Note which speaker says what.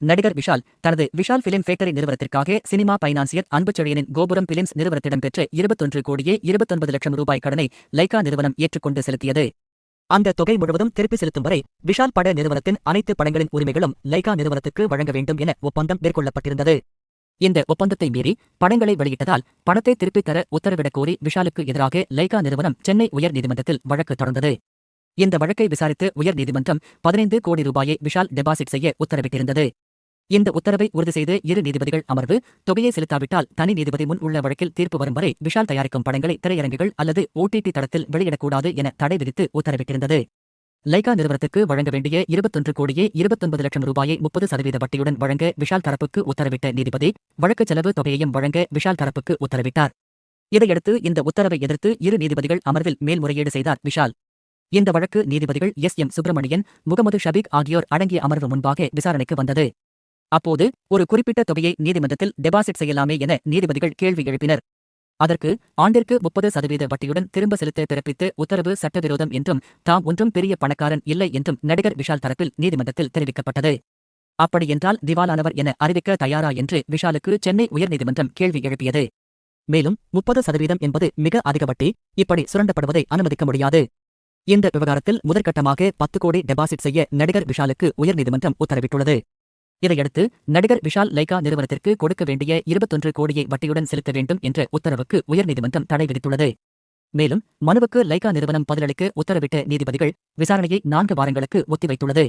Speaker 1: நடிகர் விஷால் தனது Vishal film factory நிறுவனத்திற்காக சினிமா பைனான்சியர் அன்புச்செழியனின் கோபுரம் பிலிம்ஸ் நிறுவனத்திடம் பெற்ற இருபத்தொன்று கோடியே இருபத்தொன்பது லட்சம் ரூபாய் கடனை லைகா நிறுவனம் ஏற்றுக்கொண்டு செலுத்தியது. அந்த தொகை முழுவதும் திருப்பி செலுத்தும் வரை விஷால் பட நிறுவனத்தின் அனைத்து படங்களின் உரிமைகளும் லைகா நிறுவனத்துக்கு வழங்க வேண்டும் என ஒப்பந்தம் மேற்கொள்ளப்பட்டிருந்தது. இந்த ஒப்பந்தத்தை மீறி படங்களை வெளியிட்டதால் பணத்தை திருப்பித் தர உத்தரவிடக் கோரி விஷாலுக்கு எதிராக லைகா நிறுவனம் சென்னை உயர்நீதிமன்றத்தில் வழக்கு தொடர்ந்தது. இந்த வழக்கை விசாரித்து உயர்நீதிமன்றம் பதினைந்து கோடி ரூபாயை விஷால் டெபாசிட் செய்ய உத்தரவிட்டிருந்தது. இந்த உத்தரவை உறுதி செய்து இரு நீதிபதிகள் அமர்வு தொகையை செலுத்தாவிட்டால் தனி நீதிபதி முன் உள்ள வழக்கில் தீர்ப்பு வரும் வரை விஷால் தயாரிக்கும் படங்களை திரையரங்குகள் அல்லது ஓடிடி தளத்தில் வெளியிடக்கூடாது என தடை விதித்து உத்தரவிட்டிருந்தது. லைகா நிறுவனத்துக்கு வழங்க வேண்டிய இருபத்தொன்று கோடியே இருபத்தொன்பது லட்சம் ரூபாயை முப்பது சதவீத வட்டியுடன் வழங்க விஷால் தரப்புக்கு உத்தரவிட்ட நீதிபதி வழக்கு செலவு தொகையையும் வழங்க விஷால் தரப்புக்கு உத்தரவிட்டார். இதையடுத்து இந்த உத்தரவை எதிர்த்து இரு நீதிபதிகள் அமர்வில் மேல்முறையீடு செய்தார் விஷால். இந்த வழக்கு நீதிபதிகள் எஸ் எம் சுப்பிரமணியன் முகமது ஷபீக் ஆகியோர் அடங்கிய அமர்வு முன்பாக விசாரணைக்கு வந்தது. அப்போது ஒரு குறிப்பிட்ட தொகையை நீதிமன்றத்தில் டெபாசிட் செய்யலாமே என நீதிபதிகள் கேள்வி எழுப்பினர். அதற்கு ஆண்டிற்கு முப்பது சதவீத வட்டியுடன் திரும்ப செலுத்த பிறப்பித்து உத்தரவு சட்டவிரோதம் என்றும் தாம் ஒன்றும் பெரிய பணக்காரன் இல்லை என்றும் நடிகர் விஷால் தரப்பில் நீதிமன்றத்தில் தெரிவிக்கப்பட்டது. அப்படியென்றால் திவாலானவர் என அறிவிக்க தயாரா என்று விஷாலுக்கு சென்னை உயர்நீதிமன்றம் கேள்வி எழுப்பியது. மேலும் முப்பது சதவீதம் என்பது மிக அதிக வட்டி இப்படி சுரண்டப்படுவதை அனுமதிக்க முடியாது. இந்த விவகாரத்தில் முதற்கட்டமாக பத்து கோடி டெபாசிட் செய்ய நடிகர் விஷாலுக்கு உயர்நீதிமன்றம் உத்தரவிட்டுள்ளது. இதையடுத்து நடிகர் விஷால் லைகா நிறுவனத்திற்கு கொடுக்க வேண்டிய இருபத்தொன்று கோடியை வட்டியுடன் செலுத்த வேண்டும் என்ற உத்தரவுக்கு உயர்நீதிமன்றம் தடை விதித்துள்ளது. மேலும் மனுவுக்கு லைகா நிறுவனம் பதிலளிக்க உத்தரவிட்ட நீதிபதிகள் விசாரணையை நான்கு வாரங்களுக்கு ஒத்திவைத்துள்ளது.